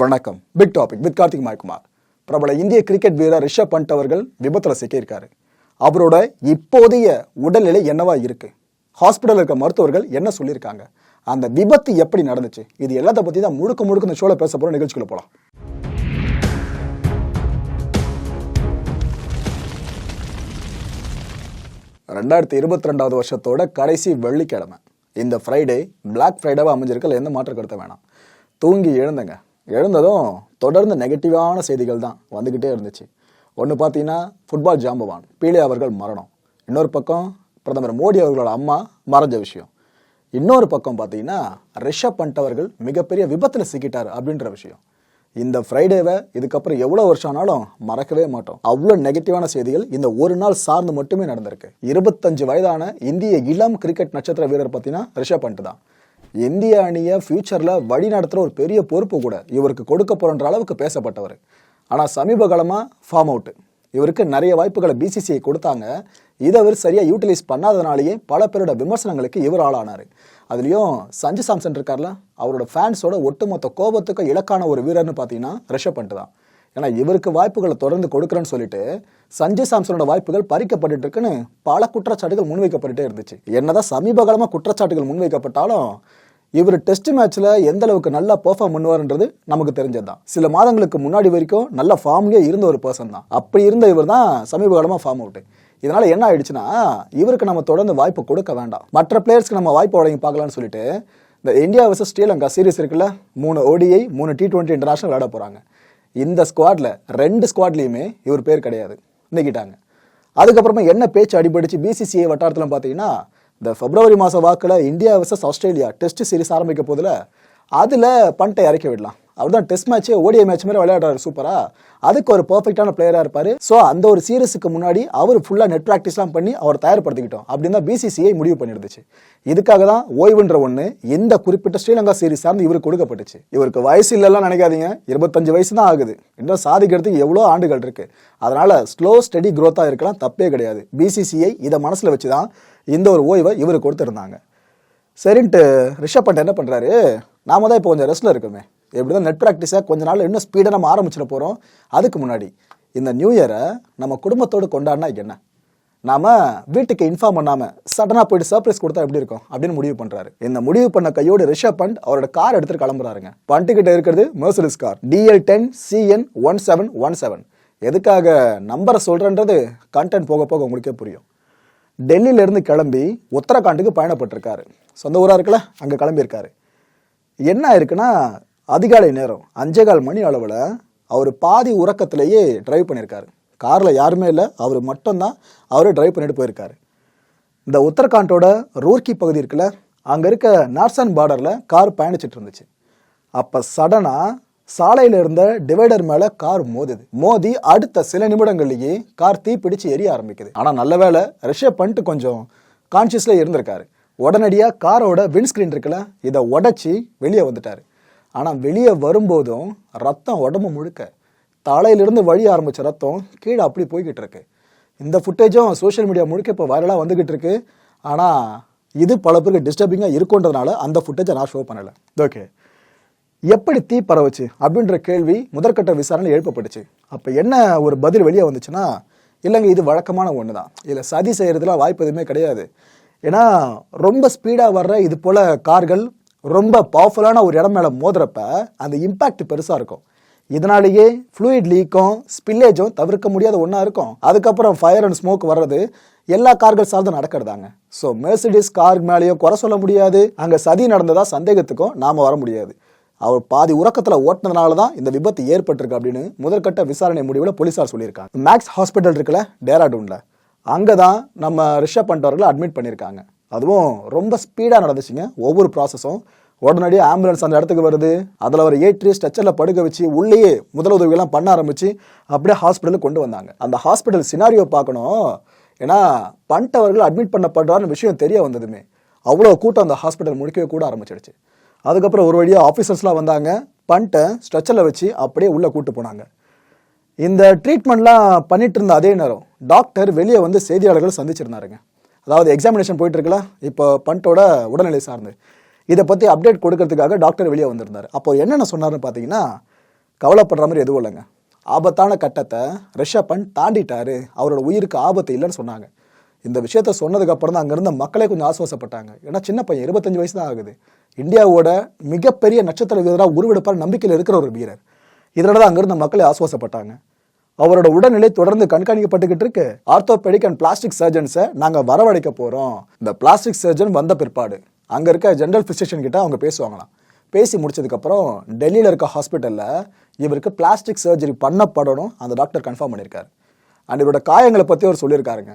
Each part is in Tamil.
வணக்கம். Big topic with Karthik Maikumar. பிரபல இந்திய கிரிக்கெட் வீரர் ரிஷப் பண்ட் அவர்கள் விபத்தில் சிக்கியிருக்காரு. அவரோட இப்போதைய உடல்நிலை என்னவா இருக்கு? ஹாஸ்பிட்டல் இருக்க மருத்துவர்கள் என்ன சொல்லியிருக்காங்க? அந்த விபத்து எப்படி நடந்துச்சு? இது எல்லாத்த பத்தி தான் முழுக்க முழுக்க இந்த ஷோவில் பேச போகிற நிகழ்ச்சிக்குள்ள போகலாம் ரெண்டாயிரத்தி இருபத்தி ரெண்டாவது வருஷத்தோட கடைசி வெள்ளிக்கிழமை. இந்த ஃப்ரைடே பிளாக் ஃப்ரைடேவாக அமைஞ்சிருக்கல எந்த மாற்றம் கருத்த வேணாம். தூங்கி எழுந்தங்க. எழுந்ததும் தொடர்ந்து நெகட்டிவான செய்திகள் தான் வந்துக்கிட்டே இருந்துச்சு. ஒன்று பார்த்தீங்கன்னா ஃபுட்பால் ஜாம்பவான் பீலே அவர்கள் மரணம். இன்னொரு பக்கம் பிரதமர் மோடி அவர்களோட அம்மா மறைஞ்ச விஷயம். இன்னொரு பக்கம் பார்த்தீங்கன்னா ரிஷப் பண்ட் அவர்கள் மிகப்பெரிய விபத்தில் சிக்கிட்டார் அப்படின்ற விஷயம். இந்த ஃப்ரைடேவை இதுக்கப்புறம் எவ்வளோ வருஷம் ஆனாலும் மறக்கவே மாட்டோம். அவ்வளோ நெகட்டிவான செய்திகள் இந்த ஒரு நாள் சார்ந்து மட்டுமே நடந்திருக்கு. இருபத்தஞ்சு வயதான இந்திய இளம் கிரிக்கெட் நட்சத்திர வீரர் பார்த்தீங்கன்னா ரிஷப் பண்ட் தான். இந்திய அணியை ஃபியூச்சரில் வழி நடத்துகிற ஒரு பெரிய பொறுப்பு கூட இவருக்கு கொடுக்க போகிறன்ற அளவுக்கு பேசப்பட்டவர். ஆனால் சமீப காலமாக ஃபார்ம் அவுட்டு இவருக்கு நிறைய வாய்ப்புகளை பிசிசிஐ கொடுத்தாங்க. இதை அவர் சரியாக யூட்டிலைஸ் பண்ணாதனாலேயே பல பேரோட விமர்சனங்களுக்கு இவர் ஆளானார். அதுலேயும் சஞ்சு சாம்சன் இருக்கார்ல அவரோட ஃபேன்ஸோட ஒட்டுமொத்த கோபத்துக்கு இலக்கான ஒரு வீரர்னு பார்த்தீங்கன்னா ரிஷப் பண்ணிட்டு தான். ஏன்னா இவருக்கு வாய்ப்புகளை தொடர்ந்து கொடுக்குறேன்னு சொல்லிட்டு சஞ்சய் சாம்சனோட வாய்ப்புகள் பறிக்கப்பட்டு இருக்குன்னு பல குற்றச்சாட்டுகள் முன்வைக்கப்பட்டுட்டே இருந்துச்சு. என்னதான் சமீப காலமாக குற்றச்சாட்டுகள் முன்வைக்கப்பட்டாலும் இவர் டெஸ்ட் மேட்ச்ல எந்த அளவுக்கு நல்லா பெர்ஃபார்ம் பண்ணுவார்ன்றது நமக்கு தெரிஞ்சது தான் சில மாதங்களுக்கு முன்னாடி வரைக்கும் நல்ல ஃபார்ம்லேயே இருந்த ஒரு பர்சன் தான். அப்படி இருந்த இவர் தான் சமீப காலமாக ஃபார்ம் அவுட் இதனால என்ன ஆயிடுச்சுன்னா இவருக்கு நம்ம தொடர்ந்து வாய்ப்பு கொடுக்க வேண்டாம். மற்ற பிளேயர்ஸ்க்கு நம்ம வாய்ப்பு வழங்கி பார்க்கலாம்னு சொல்லிட்டு இந்த இந்தியா வர்சஸ் ஸ்ரீலங்கா சீரீஸ் இருக்குல்ல மூணு ஓடிஐ மூணு டி டுவெண்ட்டி இன்டர்நேஷனல் விளையாட போகிறாங்க இந்த ஸ்குவாட்ல ரெண்டு ஸ்குவாட்லேயுமே இவர் பேர் கிடையாது. நிற்கிட்டாங்க அதுக்கப்புறமா என்ன பேச்சு அடிபடிச்சு பிசிசிஐ வட்டாரத்தில் பார்த்தீங்கன்னா இந்த பிப்ரவரி மாதம் வாக்கில் India versus Australia test series ஆரம்பிக்க போதில் அதில் பண்ட்டை இறக்கி விடலாம். அவர் தான் டெஸ்ட் மேட்ச்சே ஓடிஐ மேட்ச் மாதிரி விளையாடுறாரு சூப்பரா அதுக்கு ஒரு பர்ஃபெக்டான பிளேயராக இருப்பார். ஸோ அந்த ஒரு சீரீஸுக்கு முன்னாடி அவர் ஃபுல்லாக நெட் ப்ராக்டிஸ்லாம் பண்ணி அவர் தயார்படுத்திக்கிட்டோம். அப்படின்னு தான் பிசிசிஐ முடிவு பண்ணிருந்துச்சு இதுக்காக தான் ஓய்வுன்ற ஒன்று இந்த குறிப்பிட்ட ஸ்ரீலங்கா சீரிஸ் சார்ந்து இவருக்கு கொடுக்கப்பட்டுச்சு. இவருக்கு வயசு இல்லைலாம் நினைக்காதீங்க. இருபத்தஞ்சு வயசு தான் ஆகுது. இன்னும் சாதிக்கிறதுக்கு எவ்வளோ ஆண்டுகள் இருக்குது அதனால் ஸ்லோ ஸ்டடி க்ரோத்தாக இருக்கலாம் தப்பே கிடையாது. பிசிசிஐ இதை மனசில் வச்சு தான் இந்த ஒரு ஓய்வை இவருக்கு கொடுத்துருந்தாங்க. சரின்ட்டு ரிஷப் பண்ட் என்ன பண்ணுறாரு நாம தான் இப்போ கொஞ்சம் ரெஸ்ட்டில் இருக்கோமே. எப்படி தான் நெட் ப்ராக்டிஸாக கொஞ்ச நாள் இன்னும் ஸ்பீடாக நம்ம ஆரம்பிச்சிட போகிறோம் அதுக்கு முன்னாடி இந்த நியூ இயரை நம்ம குடும்பத்தோடு கொண்டாடினா என்ன? நாம் வீட்டுக்கு இன்ஃபார்ம் பண்ணாமல் சடனாக போயிட்டு சர்ப்ரைஸ் கொடுத்தா எப்படி இருக்கும்? அப்படின்னு முடிவு பண்ணுறாரு இந்த முடிவு பண்ண கையோடு ரிஷப் பண்ட் அவரோட கார் எடுத்துகிட்டு கிளம்புறாருங்க. பண்ட்டுக்கிட்ட இருக்கிறது Mercedes car DL ten CN one seven one seven எதுக்காக நம்பரை சொல்கிறன்றது கண்டென்ட் போக போக உங்களுக்கே புரியும். டெல்லியிலேருந்து கிளம்பி உத்தரகாண்டுக்கு பயணப்பட்டிருக்காரு. சொந்த ஊராக இருக்குல்ல அங்கே கிளம்பியிருக்காரு. என்ன இருக்குன்னா அதிகாலை நேரம் அஞ்சே கால் மணி அளவில் அவர் பாதி உறக்கத்திலேயே டிரைவ் பண்ணியிருக்காரு காரில் யாருமே இல்லை அவர் மட்டும்தான் அவர் டிரைவ் பண்ணிட்டு போயிருக்காரு. இந்த உத்தரகாண்டோட ரூர்க்கி பகுதி இருக்குல்ல அங்கே இருக்க நார்சன் பார்டரில் கார் பயணிச்சிட்டு இருந்துச்சு. அப்போ சடனாக சாலையில் இருந்த டிவைடர் மேலே கார் மோதுது. மோதி அடுத்த சில நிமிடங்கள்லேயே கார் தீப்பிடிச்சு எரிய ஆரம்பிக்குது. ஆனால் நல்ல வேளை ரிஷப் பண்ணிட்டு கொஞ்சம் கான்ஷியஸில் இருந்திருக்காரு. உடனடியாக காரோட விண்ட்ஸ்க்ரீன் இருக்குல்ல இதை உடைச்சி வெளியே வந்துட்டார். ஆனால் வெளியே வரும்போதும் ரத்தம் உடம்பு முழுக்க. தலையிலிருந்து வழி ஆரம்பிச்ச ரத்தம் கீழே அப்படி போய்கிட்டு இருக்கு. இந்த ஃபுட்டேஜும் சோஷியல் மீடியா முழுக்க இப்போ வைரலாக வந்துகிட்டு இருக்கு. ஆனால் இது பல பேருக்கு டிஸ்டர்பிங்காக இருக்குன்றதுனால அந்த ஃபுட்டேஜை நான் ஷோ பண்ணலை. ஓகே எப்படி தீ பரவுச்சு அப்படின்ற கேள்வி முதற்கட்ட விசாரணை எழுப்பப்பட்டுச்சு. அப்போ என்ன ஒரு பதில் வெளியே வந்துச்சுன்னா இல்லைங்க இது வழக்கமான ஒன்று தான் இதில் சதி செய்கிறதுல வாய்ப்பு எதுவுமே கிடையாது. ஏன்னா ரொம்ப ஸ்பீடாக வர்ற இது போல் கார்கள் ரொம்ப பவர்ஃபுல்லான ஒரு இடம் மேலே மோதுறப்ப அந்த இம்பாக்ட் பெருசாக இருக்கும். இதனாலேயே ஃப்ளூயிட் லீக்கும் ஸ்பில்லேஜும் தவிர்க்க முடியாத ஒன்றா இருக்கும். அதுக்கப்புறம் ஃபயர் அண்ட் ஸ்மோக் வர்றது எல்லா கார்கள் சார்ந்து நடக்கிறதாங்க. ஸோ மெர்சிடிஸ் கார் மேலேயும் குறை சொல்ல முடியாது. அங்கே சதி நடந்ததா சந்தேகத்துக்கும் நாம் வர முடியாது. அவர் பாதி உறக்கத்தில் ஓட்டினதுனால தான் இந்த விபத்து ஏற்பட்டிருக்கு அப்படின்னு முதற்கட்ட விசாரணை முடிவில் போலீஸார் சொல்லியிருக்காங்க. மேக்ஸ் ஹாஸ்பிட்டல் இருக்குல்ல டேராடூனில் அங்கே தான் நம்ம ரிஷப் பண்ணிட்டவர்களை அட்மிட் பண்ணியிருக்காங்க. அதுவும் ரொம்ப ஸ்பீடாக நடந்துச்சுங்க. ஒவ்வொரு ப்ராசஸும் உடனடியாக ஆம்புலன்ஸ் அந்த இடத்துக்கு வருது. அதில் அவர் ஏற்றி ஸ்ட்ரெச்சரில் படுக்க வச்சு உள்ளேயே முதலுதவிகள்லாம் பண்ண ஆரம்பித்து அப்படியே ஹாஸ்பிட்டலுக்கு கொண்டு வந்தாங்க. அந்த ஹாஸ்பிட்டல் சினாரியோ பார்க்கணும். ஏன்னா பண்ணிட்டவர்கள் அட்மிட் பண்ணப்படுறான்னு விஷயம் தெரிய வந்ததுமே. அவ்வளோ கூட்டம் அந்த ஹாஸ்பிட்டல் முடிக்கவே கூட ஆரம்பிச்சிடுச்சு. அதுக்கப்புறம் ஒரு வழியாக ஆஃபீஸர்ஸ்லாம் வந்தாங்க. பண்ணிட்டை ஸ்ட்ரெச்சரில் வச்சு அப்படியே உள்ளே கூட்டு போனாங்க. இந்த ட்ரீட்மெண்ட்லாம் பண்ணிட்டு இருந்த அதே நேரம் டாக்டர் வெளியே வந்து செய்தியாளர்கள் சந்திச்சிருந்தாருங்க. அதாவது எக்ஸாமினேஷன் போயிட்டு இப்போ பண்ட்டோட உடல்நிலை சார்ந்து. இதை பற்றி அப்டேட் கொடுக்கறதுக்காக டாக்டர் வெளியே வந்திருந்தார். அப்போ என்னென்ன சொன்னார்னு பார்த்தீங்கன்னா கவலைப்படுற மாதிரி எதுவும் இல்லைங்க. ஆபத்தான கட்டத்தை ரிஷப் பண்ட் தாண்டிட்டாரு. அவரோட உயிருக்கு ஆபத்து இல்லைன்னு சொன்னாங்க. இந்த விஷயத்த சொன்னதுக்கு அப்புறம் தான் அங்கிருந்த மக்களே கொஞ்சம் ஆசுவாசப்பட்டாங்க. ஏன்னா சின்ன பையன் இருபத்தஞ்சு வயசு தான் ஆகுது. இந்தியாவோட மிகப்பெரிய நட்சத்திர வீரராக உருவெடுப்பார் நம்பிக்கையில் இருக்கிற ஒரு வீரர். இதனால தான் அங்கிருந்த மக்களே ஆசுவாசப்பட்டாங்க. அவரோட உடல்நிலை தொடர்ந்து கண்காணிக்கப்பட்டுக்கிட்டு இருக்கு. ஆர்த்தோபெடிக் அண்ட் பிளாஸ்டிக் சர்ஜன்ஸை நாங்க வரவழைக்க போறோம். இந்த பிளாஸ்டிக் சர்ஜன் வந்த பிற்பாடு அங்க இருக்க ஜென்ரல் பிசிஷியன் கிட்ட அவங்க பேசுவாங்களாம். பேசி முடிச்சதுக்கப்புறம் டெல்லியில் இருக்க ஹாஸ்பிட்டலில் இவருக்கு பிளாஸ்டிக் சர்ஜரி பண்ணப்படணும் அந்த டாக்டர் கன்ஃபார்ம் பண்ணியிருக்காரு. அண்ட் இவரோட காயங்களை பற்றி அவர் சொல்லியிருக்காருங்க.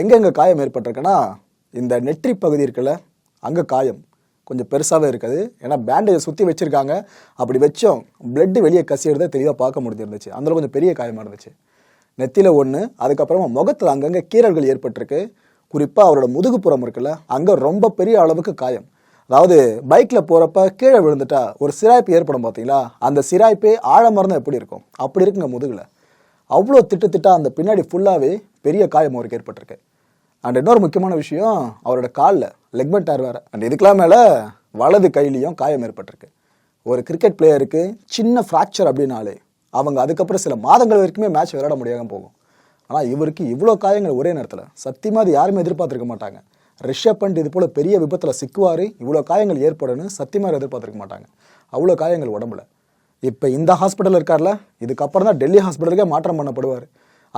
எங்கெங்கே காயம் ஏற்பட்டிருக்குன்னா இந்த நெற்றி பகுதி இருக்குல்ல அங்கே காயம். கொஞ்சம் பெருசாகவே இருக்குது. ஏன்னா பேண்டேஜை சுற்றி வச்சுருக்காங்க. அப்படி வச்சோம் பிளட்டு வெளியே கசியிறத தெளிவாக பார்க்க முடிஞ்சிருந்துச்சு. அதில் கொஞ்சம் பெரிய காயமாக இருந்துச்சு நெத்தியில் ஒன்று அதுக்கப்புறமா முகத்தில் அங்கங்கே கீறல்கள் ஏற்பட்டிருக்கு. குறிப்பாக அவரோட முதுகுப்புறம் இருக்குல்ல அங்கே ரொம்ப பெரிய அளவுக்கு காயம். அதாவது பைக்கில் போகிறப்ப கீழே விழுந்துட்டா ஒரு சிராய்ப்பு ஏற்படும் பார்த்தீங்களா அந்த சிராய்ப்பே ஆழமாக எப்படி இருக்கும்? அப்படி இருக்குங்க முதுகில். அவ்வளோ திட்டு திட்டா அந்த பின்னாடி ஃபுல்லாகவே பெரிய காயம் அவருக்கு ஏற்பட்டிருக்கு. அண்ட் இன்னொரு முக்கியமான விஷயம் அவரோட காலில் லெக்மெண்ட் டயர் வேறு. அண்ட் இதுக்கெல்லாம் மேலே வலது கையிலையும் காயம் ஏற்பட்டிருக்கு. ஒரு கிரிக்கெட் பிளேயருக்கு சின்ன ஃப்ராக்சர் அப்படின்னாலே அவங்க அதுக்கப்புறம் சில மாதங்கள் வரைக்குமே மேட்ச் விளையாட முடியாமல் போகும். ஆனால் இவருக்கு இவ்வளோ காயங்கள் ஒரே நேரத்தில். சத்தியமாக அது யாருமே எதிர்பார்த்துருக்க மாட்டாங்க. ரிஷப் பண்ட் இது போல் பெரிய விபத்தில் சிக்குவார் இவ்வளோ காயங்கள் ஏற்படும்னு சத்தியமாக எதிர்பார்த்துருக்க மாட்டாங்க. அவ்வளோ காயங்கள் உடம்புல. இப்போ இந்த ஹாஸ்பிட்டல் இருக்கார்ல இதுக்கப்புறம் தான் டெல்லி ஹாஸ்பிட்டலுக்கே மாற்றம் பண்ணப்படுவார்.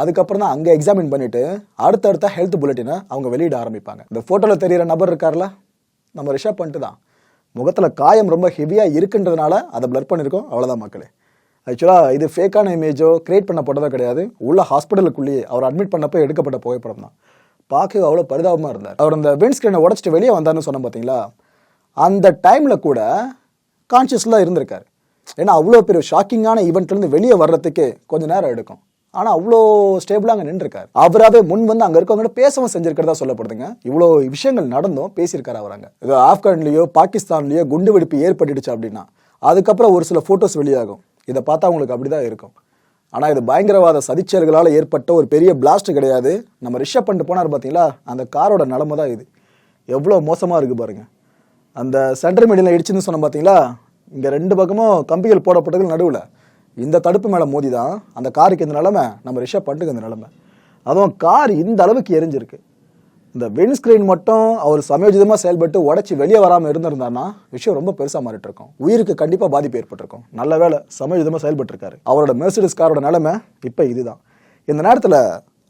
அதுக்கப்புறம் தான் அங்கே எக்ஸாமின் பண்ணிவிட்டு அடுத்தடுத்த ஹெல்த் புல்லட்டினை அவங்க வெளியிட ஆரம்பிப்பாங்க. இந்த ஃபோட்டோவில் தெரிகிற நபர் இருக்கார்ல? நம்ம ரிஷப் பண்ணிட்டு தான். முகத்தில் காயம் ரொம்ப ஹெவியாக இருக்குன்றதுனால அதை பிளர் பண்ணியிருக்கோம் அவ்வளோதான் மக்களே. ஆக்சுவலாக இது ஃபேக்கான இமேஜோ கிரியேட் பண்ணப்பட்டதோ கிடையாது. உள்ள ஹாஸ்பிட்டலுக்குள்ளேயே அவர் அட்மிட் பண்ணப்போ எடுக்கப்பட்ட புகைப்படம் தான். பார்க்க அவ்வளோ பரிதாபமாக இருந்தார். அவர் அந்த விண்ட் ஸ்க்ரீனை உடச்சிட்டு வெளியே வந்தார்னு சொன்னோம் பார்த்தீங்களா அந்த டைமில் கூட கான்ஷியஸ்லாம் இருந்திருக்காரு. ஏன்னா அவ்வளோ பெரிய ஷாக்கிங்கான ஈவெண்ட்லேருந்து வெளியே வர்றதுக்கு கொஞ்சம் நேரம் எடுக்கும். ஆனால் அவ்வளோ ஸ்டேபிளாக அங்கே நின்றுருக்காரு. அவராகவே முன் வந்து அங்கே இருக்கவங்க பேசவும் செஞ்சிருக்கிறதா சொல்லப்படுதுங்க. இவ்வளோ விஷயங்கள் நடந்தும் பேசியிருக்காரு அவராங்க இது ஆப்கான்லேயோ பாகிஸ்தான்லேயோ குண்டு வெடிப்பு ஏற்பட்டுடுச்சு அப்படின்னா அதுக்கப்புறம் ஒரு சில ஃபோட்டோஸ் வெளியாகும். இதை பார்த்தா உங்களுக்கு அப்படிதான் இருக்கும். ஆனால் இது பயங்கரவாத சதிச்செயல்களால் ஏற்பட்ட ஒரு பெரிய பிளாஸ்ட் கிடையாது. நம்ம ரிஷப் பண்ணிட்டு போனார் பார்த்தீங்களா அந்த காரோட நிலமை தான் இது. எவ்வளோ மோசமாக இருக்குது பாருங்க. அந்த சென்டர் மீடியில் இடிச்சுன்னு சொன்னோம் பார்த்தீங்களா இங்கே ரெண்டு பக்கமும் கம்பிகள் போடப்பட்டது நடுவில். இந்த தடுப்பு மேலே மோதி தான் அந்த காருக்கு இந்த நிலமை நம்ம ரிஷப் பண்ணிட்டு இந்த நிலமை. அதுவும் கார் இந்த அளவுக்கு எரிஞ்சிருக்கு. இந்த விண்ஸ்கிரீன் மட்டும் அவர் சமயோஜிதமாக செயல்பட்டு உடச்சி வெளியே வராமல் இருந்திருந்தாருன்னா விஷயம் ரொம்ப பெருசாக மாறிட்டு இருக்கும் உயிருக்கு கண்டிப்பாக பாதிப்பு ஏற்பட்டிருக்கும். நல்ல வேலை சமயோஜிதமாக செயல்பட்டுருக்காரு. அவரோட மெர்சிடிஸ் காரோட நிலைமை இப்போ இதுதான். இந்த நேரத்தில்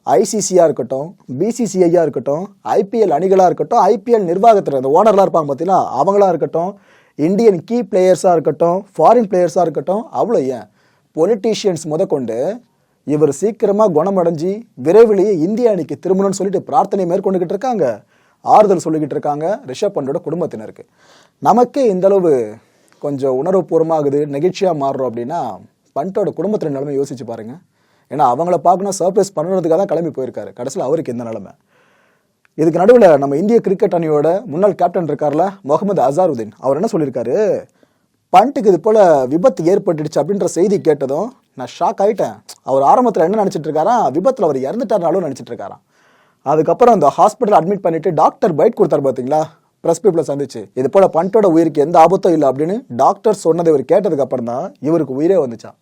ஐசிசியாக இருக்கட்டும் பிசிசிஐயாக இருக்கட்டும் ஐபிஎல் அணிகளாக இருக்கட்டும் ஐபிஎல் நிர்வாகத்தில் இந்த ஓனர்லாம் இருப்பாங்க பார்த்தீங்கன்னா அவங்களா இருக்கட்டும் இந்தியன் கீ பிளேயர்ஸாக இருக்கட்டும் ஃபாரின் பிளேயர்ஸாக இருக்கட்டும் அவ்வளோ ஏன்? பொலிட்டீஷியன்ஸ் முதற்கொண்டு இவர் சீக்கிரமாக குணமடைஞ்சு விரைவிலேயே இந்திய அணிக்கு திரும்பணும்னு சொல்லிட்டு பிரார்த்தனை மேற்கொண்டுகிட்டு இருக்காங்க. ஆறுதல் சொல்லிக்கிட்டு இருக்காங்க ரிஷப் பண்டோட குடும்பத்தினருக்கு. நமக்கே இந்தளவு கொஞ்சம் கொஞ்சம் உணர்வுபூர்வமாகுது நெகிழ்ச்சியாக மாறுறோம் அப்படின்னா பண்டோட குடும்பத்தின நிலைமை யோசிச்சு பாருங்க. ஏன்னா அவங்கள பார்க்கணும் சர்ப்ரைஸ் பண்ணுறதுக்காக தான் கிளம்பி போயிருக்காரு. கடைசியில் அவருக்கு இந்த நிலைமை. இதுக்கு நடுவில் நம்ம இந்திய கிரிக்கெட் அணியோட முன்னாள் கேப்டன் இருக்கார்ல முகமது அசாருதீன். அவர் என்ன சொல்லியிருக்காரு? பண்ட்டுக்கு இது போல விபத்து ஏற்பட்டுடுச்சு அப்படின்ற செய்தி கேட்டதும் நான் ஷாக் ஆயிட்டேன். அவர் ஆரம்பத்தில் என்ன நினச்சிட்டு இருக்காரா விபத்தில் அவர் இறந்துட்டாருனாலும் நினச்சிட்டு இருக்காராம் அதுக்கப்புறம் அந்த ஹாஸ்பிட்டல் அட்மிட் பண்ணிட்டு டாக்டர் பைட் கொடுத்தாரு பார்த்தீங்களா ப்ரெஸ் பீப்பிளை சந்திச்சு இது போல பண்டோட உயிருக்கு எந்த ஆபத்தும் இல்லை அப்படின்னு டாக்டர் சொன்னதை இவர் கேட்டதுக்கு அப்புறம் தான் இவருக்கு உயிரே வந்துச்சான்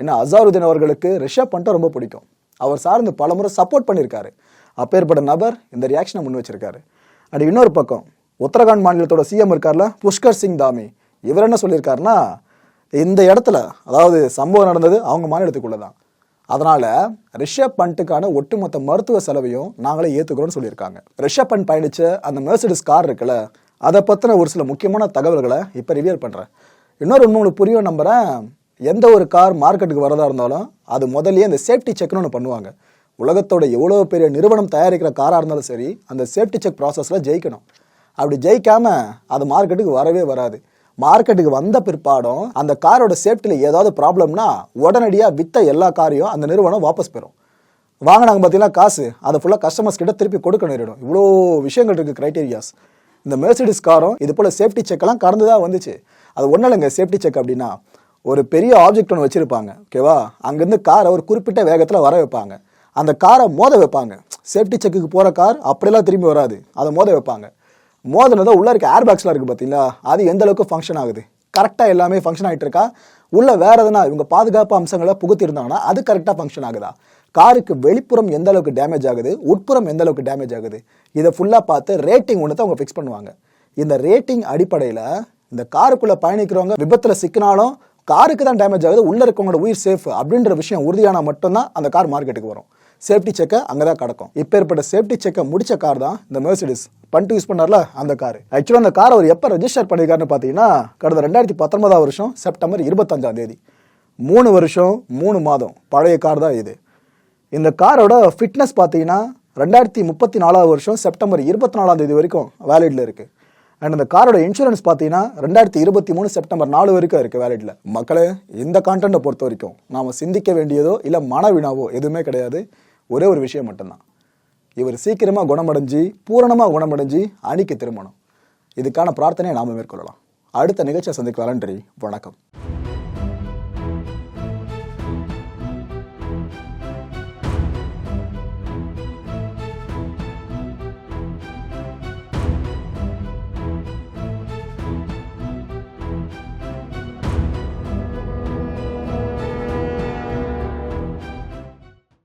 ஏன்னா அசாருதீன் அவர்களுக்கு ரிஷப் பண்ட்டை ரொம்ப பிடிக்கும். அவர் சார்ந்து பலமுறை சப்போர்ட் பண்ணியிருக்காரு. அப்பேற்பட்ட நபர் இந்த ரியாக்ஷனை முன் வச்சிருக்காரு. அண்ட் இன்னொரு பக்கம் உத்தரகாண்ட் மாநிலத்தோட சிஎம் இருக்கார்ல புஷ்கர் சிங் தாமி. இவர் என்ன சொல்லியிருக்காருன்னா இந்த இடத்துல அதாவது சம்பவம் நடந்தது அவங்க மாநிலத்துக்குள்ளே தான் அதனால் ரிஷப் பண்ட்டுக்கான ஒட்டுமொத்த மருத்துவ செலவையும் நாங்களே ஏற்றுக்கிறோம்னு சொல்லியிருக்காங்க. ரிஷப் பண்ட் பயணித்த அந்த மெர்சிடிஸ் கார் இருக்குல்ல அதை பற்றின ஒரு சில முக்கியமான தகவல்களை இப்போ ரிவியல் பண்ணுறேன் இன்னொரு ஒன்று உங்களுக்கு புரியும் நம்புகிறேன் எந்த ஒரு கார் மார்க்கெட்டுக்கு வரதா இருந்தாலும் அது முதல்லயே அந்த சேஃப்டி செக்னு ஒன்று பண்ணுவாங்க. உலகத்தோட எவ்வளோ பெரிய நிறுவனம் தயாரிக்கிற காராக இருந்தாலும் சரி அந்த சேஃப்டி செக் ப்ராசஸில் ஜெயிக்கணும். அப்படி ஜெயிக்காமல் அது மார்க்கெட்டுக்கு வரவே வராது. மார்க்கெட்டுக்கு வந்த பிற்பாடும் அந்த காரோட சேஃப்டியில் ஏதாவது ப்ராப்ளம்னா உடனடியாக வித்த எல்லா காரையும் அந்த நிறுவனம் வாபஸ் பெறும். வாங்கினாங்க பார்த்தீங்கன்னா காசு. அதை ஃபுல்லாக கஸ்டமர்ஸ் கிட்ட திருப்பி கொடுக்க நேரிடும் இவ்வளோ விஷயங்கள் இருக்குது க்ரைட்டீரியாஸ் இந்த மெர்சிடிஸ் காரும் இது போல் சேஃப்டி செக்கெல்லாம் கடந்து தான் வந்துச்சு. அது ஒன்றும் இல்லைங்க சேஃப்டி செக் அப்படின்னா ஒரு பெரிய ஆப்ஜெக்ட் ஒன்று வச்சுருப்பாங்க ஓகேவா அங்கேருந்து காரை ஒரு குறிப்பிட்ட வேகத்தில் வர வைப்பாங்க. அந்த காரை மோத வைப்பாங்க. சேஃப்டி செக்குக்கு போகிற கார் அப்படியெல்லாம் திரும்பி வராது. அதை மோத வைப்பாங்க. மோதினதோ உள்ளே இருக்க ஏர் பேக்ஸ்லாம் இருக்குது பார்த்தீங்களா? அது எந்த அளவுக்கு ஃபங்க்ஷன் ஆகுது? கரெக்டாக எல்லாமே ஃபங்க்ஷன் ஆகிட்டு இருக்கா? உள்ள வேற எதனா இவங்க பாதுகாப்பு அம்சங்களை புகுத்திருந்தாங்கன்னா அது கரெக்டாக ஃபங்க்ஷன் ஆகுதா? காருக்கு வெளிப்புறம் எந்த அளவுக்கு டேமேஜ் ஆகுது? உட்புறம் எந்த அளவுக்கு டேமேஜ் ஆகுது? இதை ஃபுல்லாக பார்த்து ரேட்டிங் ஒன்று தான் அவங்க ஃபிக்ஸ் பண்ணுவாங்க. இந்த ரேட்டிங் அடிப்படையில் இந்த காருக்குள்ளே பயணிக்கிறவங்க விபத்தில் சிக்கினாலும் காருக்கு தான் டேமேஜ் ஆகுது உள்ளே இருக்கவங்களோட உயிர் சேஃப் அப்படின்ற விஷயம் உறுதியான மட்டும்தான் அந்த கார் மார்க்கெட்டுக்கு வரும். சேஃப்டி செக்கை அங்கே தான் கிடக்கும். இப்போ ஏற்பட்ட சேஃப்டி செக்கை முடிச்ச கார் தான் இந்த மெர்சிடிஸ் பண்ணிட்டு யூஸ் பண்ணார்ல அந்த கார் ஆக்சுவலாக அந்த கார் அவர் எப்போ ரெஜிஸ்டர் பண்ணியிருக்காருன்னு பார்த்தீங்கன்னா கடந்த ரெண்டாயிரத்தி பத்தொன்பதாம் வருஷம் செப்டம்பர் இருபத்தஞ்சாம் தேதி. மூணு வருஷம் மூணு மாதம். பழைய கார் தான் இது. இந்த காரோட ஃபிட்னஸ் பார்த்தீங்கன்னா ரெண்டாயிரத்தி முப்பத்தி நாலாவது வருஷம் செப்டம்பர் இருபத்தி நாலாம் தேதி வரைக்கும் வேலிட்ல இருக்கு. அண்ட் இந்த காரோட இன்சூரன்ஸ் பார்த்தீங்கன்னா ரெண்டாயிரத்தி இருபத்தி மூணு செப்டம்பர் நாலு வரைக்கும் இருக்கு வேலிட்ல மக்களே இந்த கான்டென்ட்டை பொறுத்த வரைக்கும் நாம சிந்திக்க வேண்டியதோ இல்லை மனவினாவோ எதுவுமே கிடையாது. ஒரே ஒரு விஷயம் மட்டும்தான். இவர் சீக்கிரமாக குணமடைஞ்சு பூரணமாக குணமடைஞ்சு அணிக்கு திருமணம் இதுக்கான பிரார்த்தனையை நாம மேற்கொள்ளலாம். அடுத்த நிகழ்ச்சியை சந்திக்கலாம் நன்றி வணக்கம்.